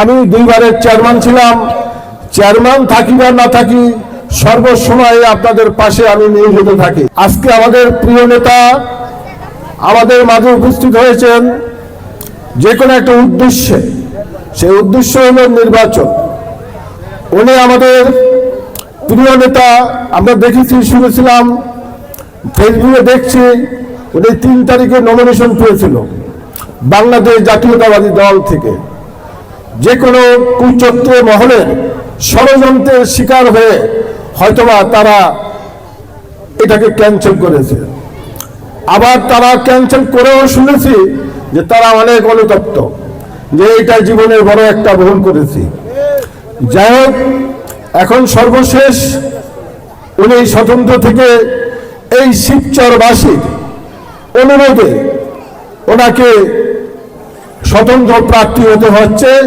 আমি দুইবারের চেয়ারম্যান ছিলাম। চেয়ারম্যান থাকি বা না থাকি, সর্বসময় আপনাদের পাশে আমি নিয়োজিত থাকি। আজকে আমাদের প্রিয় নেতা আমাদের মাঝে উপস্থিত হয়েছেন যে কোনো একটা উদ্দেশ্যে। সেই উদ্দেশ্য হল নির্বাচন। উনি আমাদের প্রিয় নেতা, আমরা দেখেছি, শুনেছিলাম, ফেসবুকে দেখছি, উনি তিন তারিখে নমিনেশন পেয়েছিল বাংলাদেশ জাতীয়তাবাদী দল থেকে। যে কোনো কুচক্র মহলের ষড়যন্ত্রের শিকার হয়ে হয়তোবা তারা এটাকে ক্যান্সেল করেছে। আবার তারা ক্যান্সেল করেও শুনেছি যে তারা অনেক অনুতপ্ত, যে এটা জীবনের বড় একটা ভুল করেছি। যাই হোক, এখন সর্বশেষ উনি স্বতন্ত্র থেকে এই শিবচরবাসীর অনুরোধে ওনাকে স্বতন্ত্র প্রার্থী হতে হচ্ছে।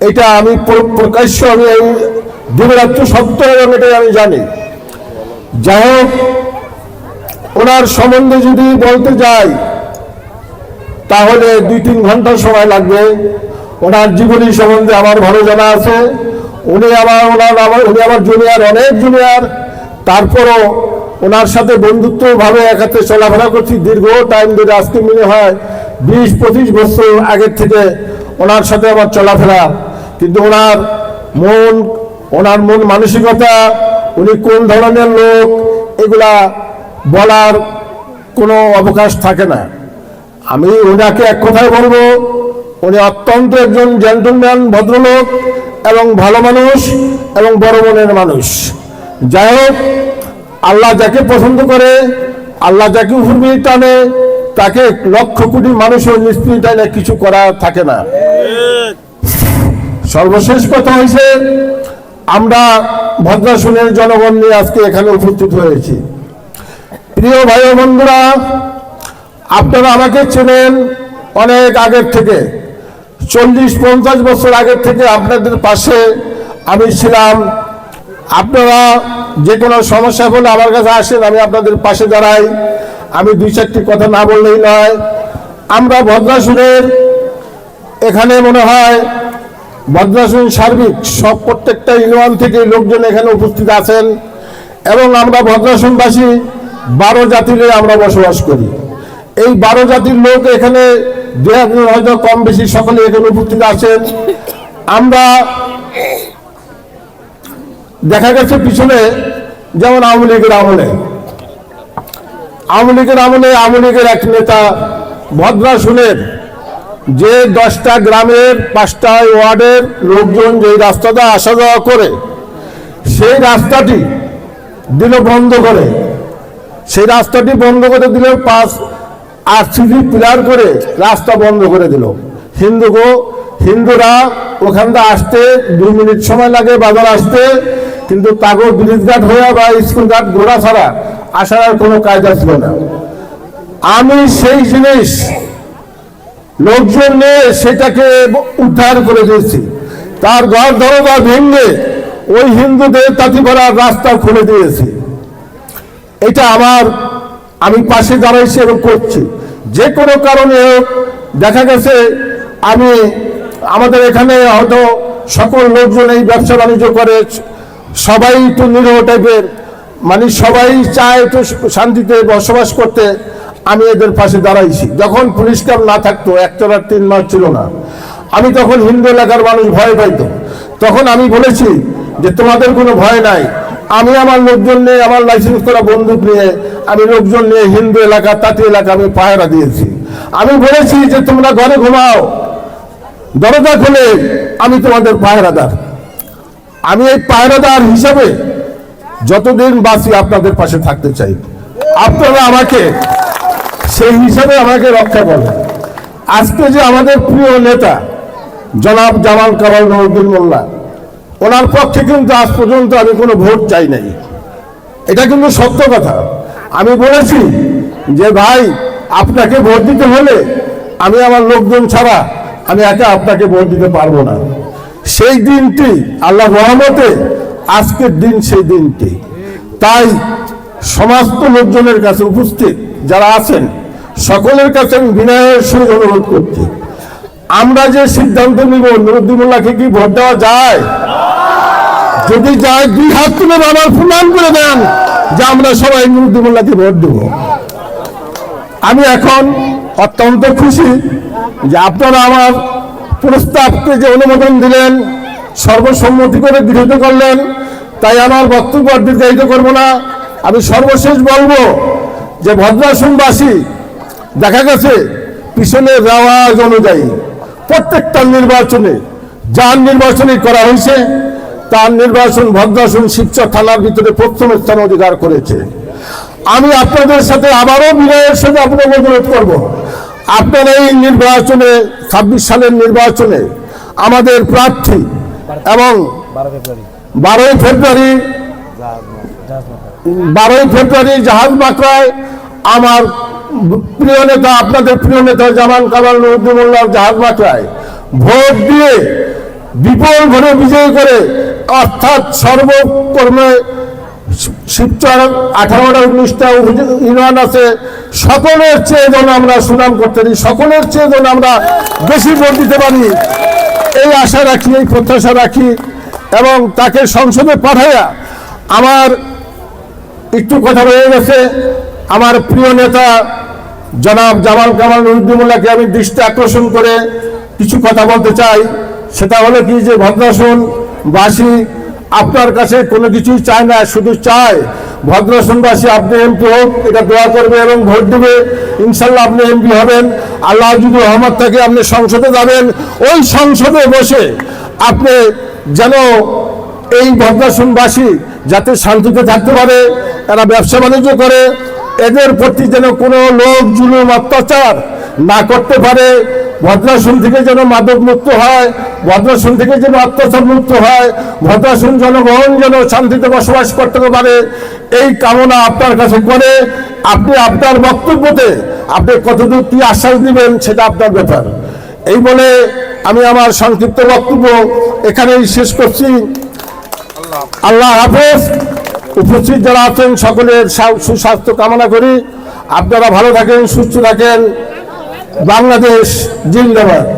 এটা আমি প্র- প্রকাশ্য আমি এই দিনরাত্র সত্য এবং এটাই আমি জানি। যাই হোক, ওনার সম্বন্ধে যদি বলতে যাই, তাহলে দুই তিন ঘণ্টা সময় লাগবে। ওনার জীবনী সম্বন্ধে আমার ভালো জানা আছে। উনি আমার, ওনার আমার উনি আমার জুনিয়র অনেক জুনিয়র তারপরও ওনার সাথে বন্ধুত্বভাবে একাতে চলাফেরা করছি। দীর্ঘ টাইম ধরে আজকে মনে হয় বিশ, পঁচিশ বছর আগের থেকে ওনার সাথে আমার চলাফেরা। কিন্তু ওনার মন ওনার মন মানসিকতা, উনি কোন ধরনের লোক, এগুলা বলার কোনো অবকাশ থাকে না। আমি ওনাকে এক কথায় বলব, উনি অত্যন্ত একজন জেন্টলম্যান ভদ্রলোক এবং ভালো মানুষ এবং বড় মনের মানুষ। যাই হোক, আল্লাহ যাকে পছন্দ করে, আল্লাহ যাকে উপরে টানে তাকে লক্ষ কোটি মানুষের নিষ্পৃহ টানে কিছু করা থাকে না। সর্বশেষ কথা হয়েছে আমরা ভদ্রাসনের জনগণ নিয়ে আজকে এখানে উপস্থিত হয়েছি। প্রিয় ভাই বন্ধুরা, আপনারা আমাকে চেনেন অনেক আগের থেকে। চল্লিশ, পঞ্চাশ বছর আগের থেকে আপনাদের পাশে আমি ছিলাম। আপনারা যে কোনো সমস্যা হলে আমার কাছে আসেন, আমি আপনাদের পাশে দাঁড়াই। আমি দুই চারটি কথা না বললেই নয়। আমরা ভদ্রাসুরের এখানে মনে হয় ভদ্রাসন সার্বিক সব প্রত্যেকটা ইউনিয়ন থেকে লোকজন এখানে উপস্থিত আছেন এবং আমরা ভদ্রাসনবাসী বারো জাতিরে আমরা বসবাস করি। এই বারো জাতির লোক এখানে দু হয়তো কম বেশি সকলে এখানে উপস্থিত আছেন। আমরা দেখা গেছে পিছনে যেমন আওয়ামী লীগের আমলে আওয়ামী লীগের আমলে আওয়ামী লীগের এক নেতা ভদ্রাসনের যে দশটা গ্রামের পাঁচটা ওয়ার্ডের লোকজন যে রাস্তাটা আসা যাওয়া করে, সেই রাস্তাটি দিল বন্ধ করে। সেই রাস্তাটি বন্ধ করে দিল পাঁচ আরসিসি পিলার করে রাস্তা বন্ধ করে দিল। হিন্দুগো হিন্দুরা ওখান থেকে আসতে দুই মিনিট সময় লাগে, বাজার আসতে, কিন্তু তাগো ব্রিজ ঘাট হয়ে বা স্কুল ঘাট ঘোরা ছাড়া আসার আর কোনো কায়দা ছিল না। আমি সেই জিনিস লোকজন নিয়ে সেটাকে উদ্ধার করে দিয়েছি। তার ঘর দরজা ভেঙে ওই হিন্দুদের ভরার রাস্তা খুলে দিয়েছি। এটা আমার, আমি পাশে দাঁড়াইছি এবং করছি। যে কোনো কারণে দেখা গেছে আমি, আমাদের এখানে হয়তো সকল লোকজন এই ব্যবসা বাণিজ্য করে, সবাই একটু নিরহ টাইপের মানে সবাই চায় একটু শান্তিতে বসবাস করতে, আমি এদের পাশে দাঁড়াইছি। যখন পুলিশ ক্যাম্প না থাকতো একটার তিন মাস ছিল না। আমি তখন হিন্দু এলাকার মানুষ, ভয় পাইতো। তখন আমি বলেছি যে, তোমাদের কোনো ভয় নাই। আমি আমার লোকজন নিয়ে, আমার লাইসেন্স করা বন্দুক নিয়ে, আমি লোকজন নিয়ে হিন্দু এলাকা, তাঁতি এলাকা, আমি পায়রা দিয়েছি। আমি বলেছি যে, তোমরা ঘরে ঘুমাও। দরজা খুলে। আমি তোমাদের পায়রাদার আমি এই পায়রাদার হিসাবে যতদিন বাঁচি আপনাদের পাশে থাকতে চাই। আপনারা আমাকে সেই হিসাবে আমাকে রক্ষা করেন। আজকে যে আমাদের প্রিয় নেতা, জনাব জামাল কামাল নজরুল মোল্লা, ওনার পক্ষে কিন্তু আজ পর্যন্ত আমি কোনো ভোট চাই নাই। এটা কিন্তু সত্য কথা। আমি বলেছি যে, ভাই, আপনাকে ভোট দিতে হলে আমি আমার লোকজন ছাড়া আমি একা আপনাকে ভোট দিতে পারব না। সেই দিনটি আল্লাহ রহমতে আজকের দিন সেই দিনটি। তাই সমস্ত লোকজনের কাছে উপস্থিত যারা আছেন, সকলের কাছে আমি বিনয়ের সঙ্গে অনুরোধ করছি। আমরা যে সিদ্ধান্ত নিব নুরুদ্দিমুল্লাহকে কি ভোট দেওয়া যায়? যদি যায়, দুই হাত তুলে আমার প্রমাণ করে দেন যে আমরা সবাই নুরুদ্দিমুল্লাহকে ভোট দেব। আমি এখন অত্যন্ত খুশি যে আপনারা আমার প্রস্তাবকে যে অনুমোদন দিলেন সর্বসম্মতি করে গৃহীত করলেন, তাই আমার বক্তব্য দীর্ঘায়িত করব না। আমি সর্বশেষ বলব যে ভদ্রাসনবাসী, দেখা গেছে পিছনের রেওয়াজ অনুযায়ী প্রত্যেকটা নির্বাচনে যার নির্বাচনে করা হয়েছে, তার নির্বাচন ভদ্রাসন শিবচর থানার ভিতরে প্রথম স্থান অধিকার করেছে। আমি আপনাদের সাথে আবারও বিনয়ের সাথে আপনাকে অনুরোধ করব, আপনারা এই নির্বাচনে, ছাব্বিশ সালের নির্বাচনে আমাদের প্রার্থী এবং বারোই ফেব্রুয়ারি বারোই ফেব্রুয়ারি জাহাজ মাকড়ায় আমার প্রিয় নেতা, আপনাদের প্রিয় নেতা জামান কামাল নুরুদ্দিমুল্লাহ জাহাজ মাকড়ায় ভোট দিয়ে বিপুল ভোটে বিজয়ী করে অর্থাৎ সর্বকর্মে শিবচর আঠারোটা, উনিশটা ইউনিয়ন আছে। সকলের চেয়ে যেন আমরা সুনাম করতে পারি, সকলের চেয়ে যেন আমরা বেশি ভোট দিতে পারি। এই আশা রাখি, এই প্রত্যাশা রাখি এবং তাকে সংসদে পাঠাইয়া আমার একটু কথা রয়ে গেছে। আমার প্রিয় নেতা জনাব জামাল কামাল নুরুদ্দিমুল্লাহকে আমি দৃষ্টি আকর্ষণ করে কিছু কথা বলতে চাই। সেটা হলো কি যে ভদ্রাসন বাসী আপনার কাছে কোনো কিছুই চায় না, শুধু চায় ভদ্রাসনবাসী আপনি এমপি হোক, এটা দোয়া করবে এবং ভোট দেবে। ইনশাল্লাহ আপনি এমপি হবেন। আল্লাহ যদি রহমত থাকে, আপনি সংসদে যাবেন। ওই সংসদে বসে আপনি যেন এই ভদ্রাসনবাসী যাতে শান্তিতে থাকতে পারে এরা ব্যবসা বাণিজ্য করে, এদের প্রতি যেন কোনো লোক জুলুম অত্যাচার না করতে পারে। ভদ্রাসন থেকে যেন মাদক মুক্ত হয়, ভদ্রাসন থেকে যেন অত্যাচার মুক্ত হয়, ভদ্রাসন জনগণ যেন শান্তিতে বসবাস করতে পারে, এই কামনা আপনার কাছে করে, আপনি আপনার বক্তব্যতে আপনি কতদূর কি আশ্বাস দিবেন সেটা আপনার ব্যাপার। এই বলে আমি আমার সংক্ষিপ্ত বক্তব্য এখানেই শেষ করছি। আল্লাহ হাফেজ। উপস্থিত যারা আছেন সকলের সুস্বাস্থ্য কামনা করি। আপনারা ভালো থাকেন, সুস্থ থাকেন। বাংলাদেশ জিন্দাবাদ।